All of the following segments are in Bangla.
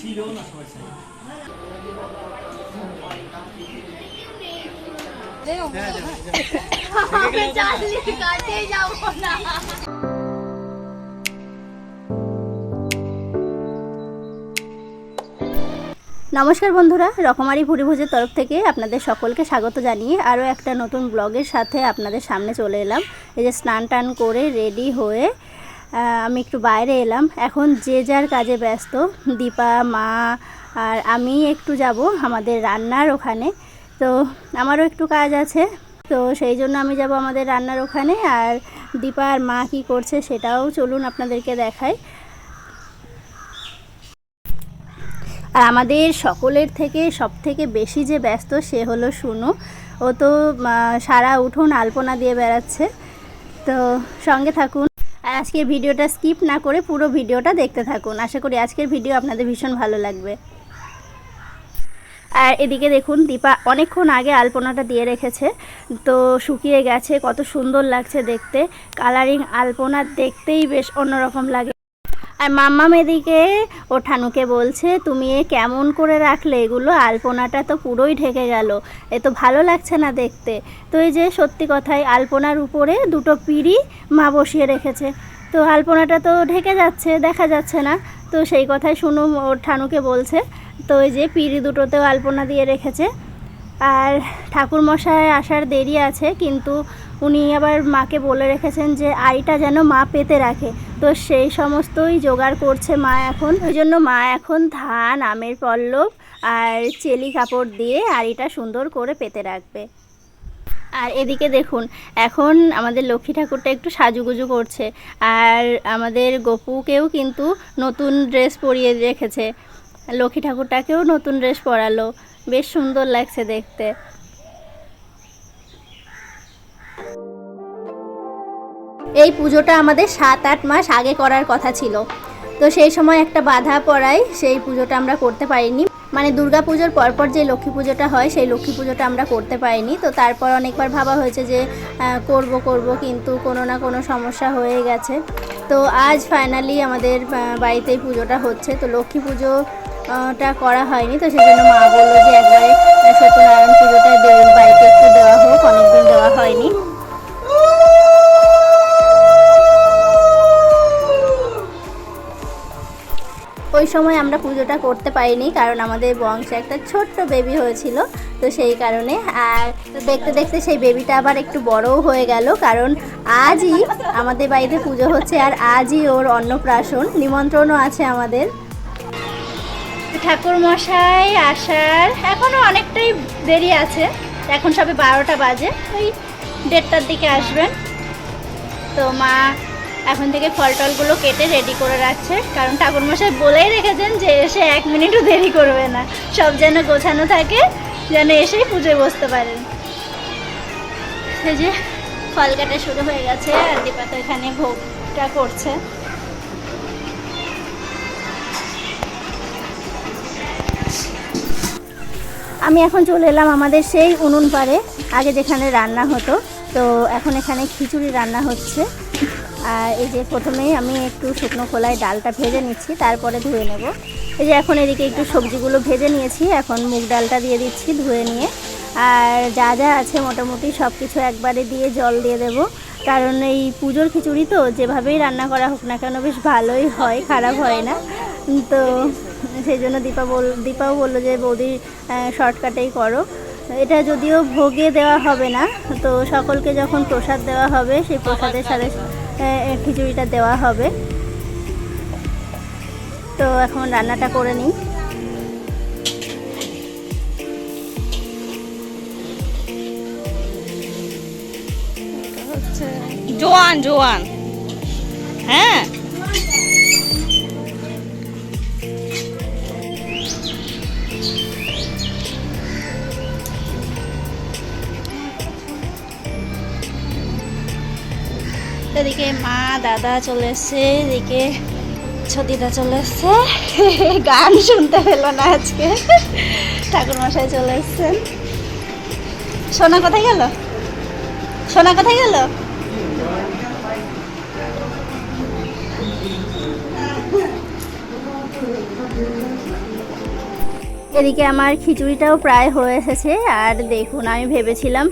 ছিল না সবাই ছিল নমস্কার বন্ধুরা, রকমারি ভুরিভোজের তরফ থেকে আপনাদের সকলকে স্বাগত জানিয়ে আরও একটা নতুন ব্লগের সাথে আপনাদের সামনে চলে এলাম। এই যে স্নান টান করে রেডি হয়ে আমি একটু বাইরে এলাম। এখন যে যার কাজে ব্যস্ত, দীপা, মা আর আমি একটু যাব আমাদের রান্নার ওখানে। তো আমারও একটু কাজ আছে, তো সেই জন্য আমি যাব আমাদের রান্নার ওখানে। আর দীপা আর মা কী করছে সেটাও চলুন আপনাদেরকে দেখাই। আর আমাদের সকলের থেকে সব থেকে বেশি যে ব্যস্ত, সে হলো শুনু। ও তো সারা উঠোন আলপনা দিয়ে বেড়াচ্ছে। তো সঙ্গে থাকুন। আজকের ভিডিওটা স্কিপ না করে পুরো ভিডিওটা দেখতে থাকুন। আশা করি আজকের ভিডিও আপনাদের ভীষণ ভালো লাগবে। আর এদিকে দেখুন, দীপা অনেকক্ষণ আগে আলপনাটা দিয়ে রেখেছে। তো শুকিয়ে গেছে, কত সুন্দর লাগছে দেখতে। কালারিং আলপনা দেখতেই বেশ অন্যরকম লাগে। আর মাম্মাম এদিকে ও ঠানুকে বলছে, তুমি এ কেমন করে রাখলে এগুলো? আলপনাটা তো পুরোই ঢেকে গেল। এ তো ভালো লাগছে না দেখতে। তো এই যে সত্যি কথাই আলপনার উপরে দুটো পিড়ি মা বসিয়ে রেখেছে। তো আলপনাটা তো ঢেকে যাচ্ছে, দেখা যাচ্ছে না। তো সেই কথাই শুনু ওর ঠানুকে বলছে, তো এই যে পিড়ি দুটোতেও আলপনা দিয়ে রেখেছে। আর ঠাকুর মশাই আসার দেরি আছে, কিন্তু উনি আবার মাকে বলে রেখেছেন যে, আইটা যেন মা পেতে রাখে। তো সেই সমস্তই জোগাড় করছে মা এখন। ওই জন্য মা এখন ধান, আমের পল্লব আর চেলি কাপড় দিয়ে আড়িটা সুন্দর করে পেতে রাখবে। আর এদিকে দেখুন, এখন আমাদের লক্ষ্মী ঠাকুরটা একটু সাজুগুজু করছে আর আমাদের গপুকেও কিন্তু নতুন ড্রেস পরিয়ে রেখেছে। লক্ষ্মী ঠাকুরটাকেও নতুন ড্রেস পরালো। বেশ সুন্দর লাগছে দেখতে। এই পুজোটা আমাদের সাত আট মাস আগে করার কথা ছিল। তো সেই সময় একটা বাধা পড়ায় সেই পুজোটা আমরা করতে পারিনি। মানে দুর্গা পুজোর পরপর যে লক্ষ্মী পুজোটা হয় সেই লক্ষ্মী পুজোটা আমরা করতে পারিনি। তো তারপর অনেকবার ভাবা হয়েছে যে করব করব কিন্তু কোনো না কোনো সমস্যা হয়ে গেছে। তো আজ ফাইনালি আমাদের বাড়িতেই পুজোটা হচ্ছে। তো লক্ষ্মী পুজো আহ, টা করা হয়নি। তো সেই জন্য মা বলল যে একবারে সত্যনারায়ণ পুজোটা বাড়িতে একটু দেওয়া হোক অনেকদিন দেওয়া হয়নি। ওই সময় আমরা পুজোটা করতে পারিনি, কারণ আমাদের বংশে একটা ছোট্ট বেবি হয়েছিল, তো সেই কারণে। আর দেখতে দেখতে সেই বেবিটা আবার একটু বড়ও হয়ে গেল, কারণ আজই আমাদের বাড়িতে পুজো হচ্ছে, আর আজই ওর অন্নপ্রাশন। নিমন্ত্রণও আছে আমাদের। ঠাকুর মশাই আসার এখনও অনেকটাই দেরি আছে। এখন সবে বারোটা বাজে, ওই দেড়টার দিকে আসবেন। তো মা এখন থেকে ফল টলগুলো কেটে রেডি করে রাখছে। কারণ ঠাকুরমশাই বলেই রেখেছেন যে এসে এক মিনিটও দেরি করবে না। সব যেন গোছানো থাকে, যেন এসেই পুজোয় বসতে পারেন। সেই যে ফল কাটা শুরু হয়ে গেছে, আর দীপা তো এখানে ভোগটা করছে। আমি এখন চলে এলাম আমাদের সেই উনুন পাড়ে, আগে যেখানে রান্না হতো। তো এখন এখানে খিচুড়ি রান্না হচ্ছে। আর এই যে প্রথমেই আমি একটু শুকনো খোলায় ডালটা ভেজে নিচ্ছি, তারপরে ধুয়ে নেব। এই যে এখন এদিকে একটু সবজিগুলো ভেজে নিয়েছি, এখন মুগ ডালটা দিয়ে দিচ্ছি ধুয়ে নিয়ে। আর যা যা আছে মোটামুটি সব কিছু একবারে দিয়ে জল দিয়ে দেব। কারণ এই পুজোর খিচুড়ি তো, যেভাবেই রান্না করা হোক না কেন বেশ ভালোই হয়, খারাপ হয় না। তো সেই জন্য দীপা বল, দীপাও বলল যে, বৌদি শর্টকাটেই করো। এটা যদিও ভোগে দেওয়া হবে না, তো সকলকে যখন প্রসাদ দেওয়া হবে, সেই প্রসাদের সাথে খিচুড়িটা দেওয়া হবে। তো এখন রান্নাটা করে নিই। জোয়ান জোয়ান। হ্যাঁ? এদিকে মা, দাদা চলে এসছে, এদিকে ছতিদা চলে এসছে। গান শুনতে পেল না আজকে। ঠাকুর মশাই চলে এসছেন। সোনা কোথায় গেল? সোনা কোথায় গেল? এদিকে আমার খিচুড়িটাও প্রায় হয়ে এসেছে আর দেখুন আমি ভেবেছিলাম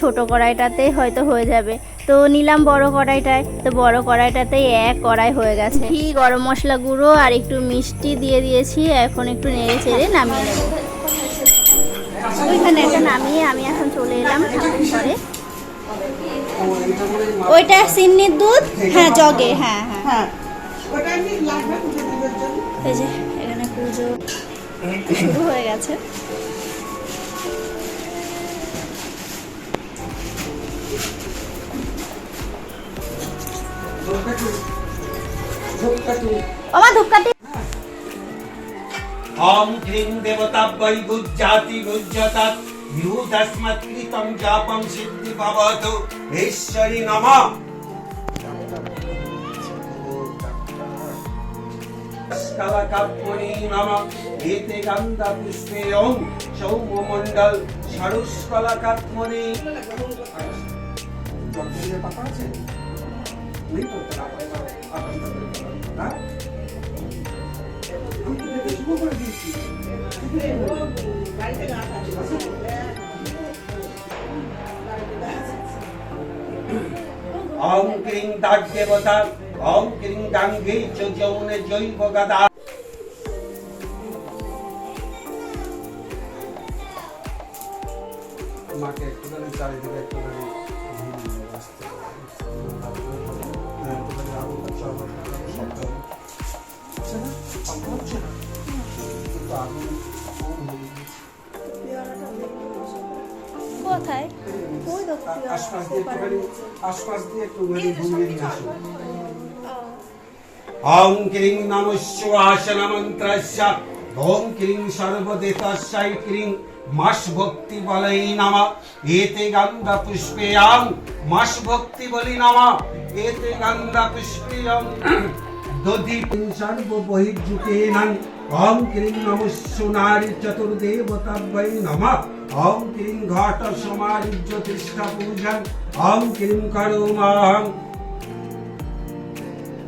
ছোট কড়াইটাতে হয়তো হয়ে যাবে। তো নিলাম বড় কড়াইটায় তো বড় কড়াইটাতেই এক কড়াই হয়ে গেছে। ঘি গরম মশলা গুঁড়ো আর একটু মিষ্টি দিয়ে দিয়েছি এখন একটু নেড়ে চেড়ে নামিয়ে নেব। ওইখানে একটা নামিয়ে আমি এখন চলে এলাম ঠাকুর ঘরে। ওইটা সিন্নির দুধ? হ্যাঁ জগে হ্যাঁ হ্যাঁ। হ্যাঁ। ওটা এমনি লাগবে পুজো জন্য? এই যে এখানে পুজো। শুরু হয়ে গেছে ওমা ধূপকাঠি ॐ ह्रीं देवताभ्यै गुज्जाति गुज्जतात् विभूतस्मत्कृतं जापं सिद्धि भवतु ईश्वरि नमः স্কলকাপুরী নম এতে গন্ধ পুষ্পে ওং সৌমমণ্ডল সরুষ্কলকাত্মনি পাতা আছে নেই তো তারা আপনার হ্যাঁ আমি তো দেখে শুরু করে দিয়েছি বাড়িতে গাছ আছে ওম ক্রিং দাগ ক্রিং চ যৌনে জৈব গদা মাকে একটুখানি চারিদিকে একটুখানি। কোথায়? আশপাশ দিয়ে একটুখানি আশপাশ দিয়ে একটুখানি ঘুরিয়ে নিয়ে আসুন ওম ক্রিং নমঃ মন্ত্রস্য ওম ক্রিং সর্বদেতস্যৈ ক্রিং মাস ভক্তি বলাই নম এতে গন্ধ পুষ্পেয়াং মাস ভক্তি বলি নম এতে গন্ধ পুষ্পেয়ং দধি সর্ব বহির্যুতেনাং ওম ক্রিং নমঃ নারী চতুর্দেবতাভ্যৈ নমঃ ওম ক্রিং ঘট সমারিজ্য তিষ্ঠা পূজন ওম ক্রিং করোমাহং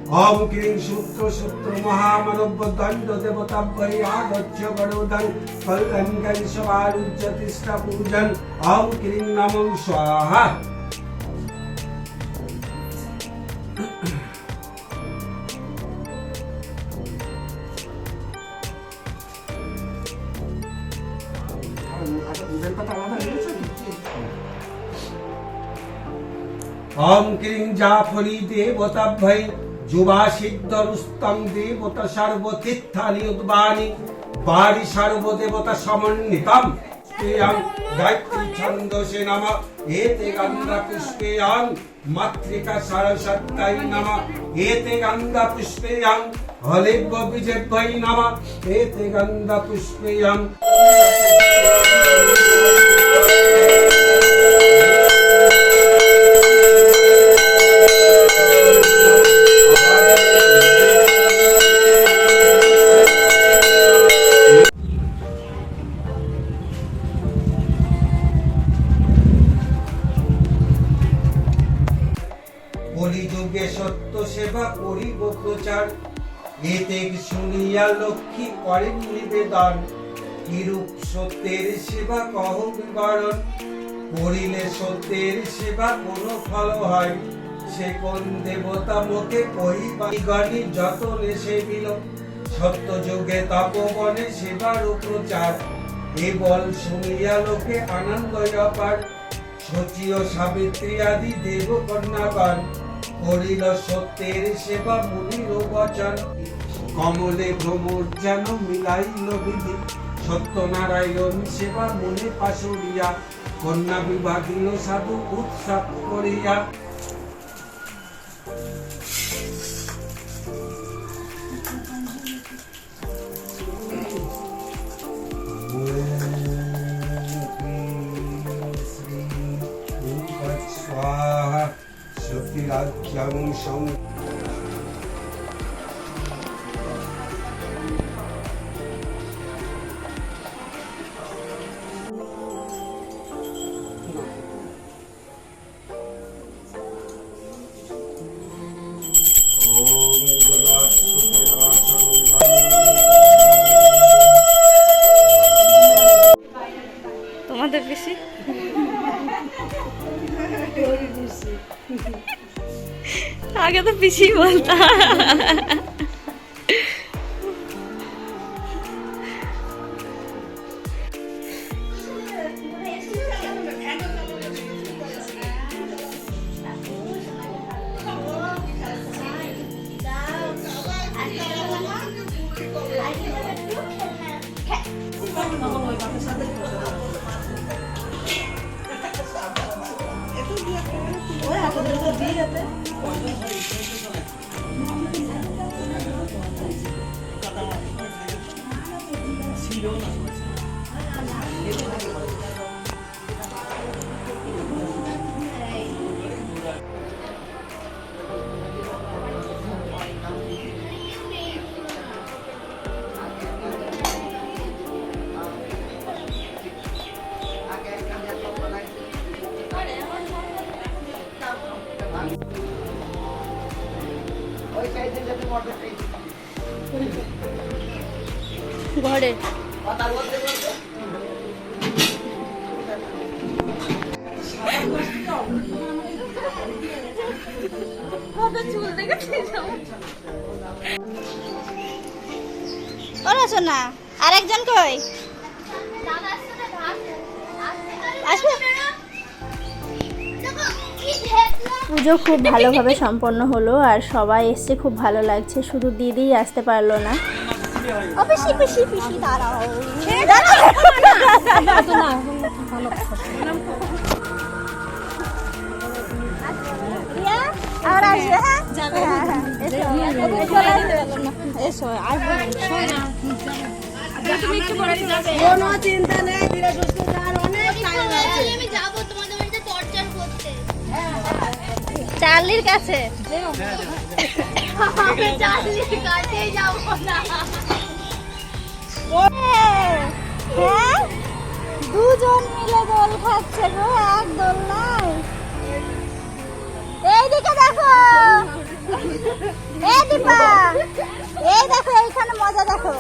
ओम क्रीं शुक्र शुक्र महामनोबदण्ड देवता परियागच्छ गणोदं कल्कङ्कं सवारुज्य तिष्ठपूजन् ओम क्रीं नमो स्वाहा। ओम क्रीं जाफरी देवताभ्यै দুধের পাতা আলাদা নিয়েছেন? ওম ক্রিং জাফরি দেবতাভ্যৈ যুবা সিদ্ধরুস্তং দেবতা সর্বতীর্থানি উদ্বানি বাড়ি সর্বদেবতা সমন্বিতম প্রিয়ং গায়ত্রী ছন্দসে নম, এতে গন্ধা পুষ্পেয়ং মাতৃকা সরস্বত্যাই নম, এতে গন্ধা পুষ্পেয়ং নম, এতে গন্ধা পুষ্পেয়ং করিব প্রচার এতে শুনিয়া লক্ষ্মী করেন নিবেদন। কিরূপ সত্যের সেবা কহ বিবরণ। করিলে সত্যের সেবা ফল হয়? সে কোন দেবতা মুখে কহিবা গণি যতনে সেবিল সত্য যুগে সেবার প্রচার এ বল শুনিয়া লোকে আনন্দ অপার সাবিত্রী আদি দেব কন্যাগণ হরিল সত্যের সেবা মুনির বচন কমলে ভ্রমর যেন মিলাইল বিধি সত্যনারায়ণ সেবা মনে পাশরিয়া কন্যা বিভাগিল সাধু উৎসাহ করিয়া Wow. রাজ্যং সং তোমাদের বেশি। আগে তো পিসি বলতাম। ছিল ওরা আরেকজন কই? আসবে? পুজো খুব ভালোভাবে সম্পন্ন হলো আর সবাই এসছে খুব ভালো লাগছে। শুধু দিদিই আসতে পারল না। ও পিসি পিসি পিসি দাঁড়াও। কোনো চার্লির কাছে? হ্যাঁ? দুজন মিলে দোল খাচ্ছে গো এক দোল নাই এইদিকে দেখো। এই দীপা এই দেখো এইখানে মজা দেখো।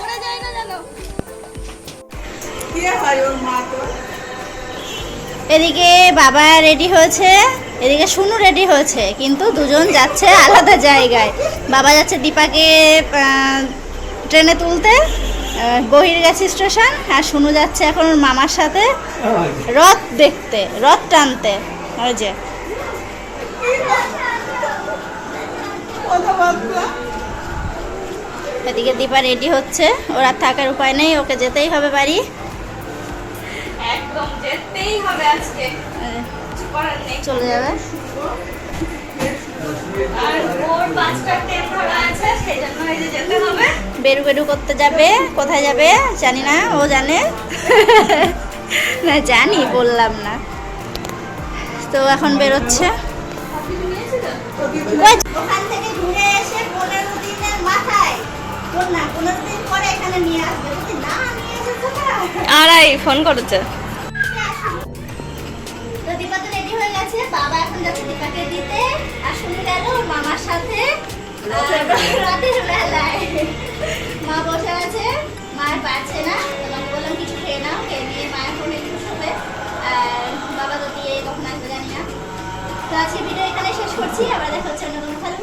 ওরা যায় না জানো কে হয় ওর মা তো? এদিকে বাবা রেডি হয়েছে এদিকে শুনু রেডি হয়েছে কিন্তু দুজন যাচ্ছে আলাদা জায়গায়। বাবা যাচ্ছে দীপাকে ট্রেনে তুলতে আহ, বহির্গাছি স্টেশন আর শুনু যাচ্ছে এখন মামার সাথে রথ দেখতে রথ টানতে। ওই যে কথাবার্তা। এদিকে দীপা রেডি হচ্ছে ওর থাকার উপায় নেই ওকে যেতেই হবে বাড়ি। একদম যেতেই হবে আজকে। চলে যাবে। বেরু বেরু করতে যাবে কোথায় যাবে জানি না ও জানে। না জানি বললাম না। তো এখন বেরোচ্ছে। আড়াই ফোন করেছে। তো দীপা তো রেডি হয়ে গেছে বাবা এখন যাচ্ছে দীপাকে দিতে আর শুনে গেল মামার সাথে আহ, রাতের বেলায় মা বসে আছে মায়ের পারছে না তো বললাম কিছু খেয়ে নাও খেয়ে নিয়ে মা এখন একটু শোবে আর বাবা তো দিয়ে কখন আসবে জানি না। তো আজকে ভিডিও এখানে শেষ করছি আবার দেখা হচ্ছে অন্য কোনো খেলা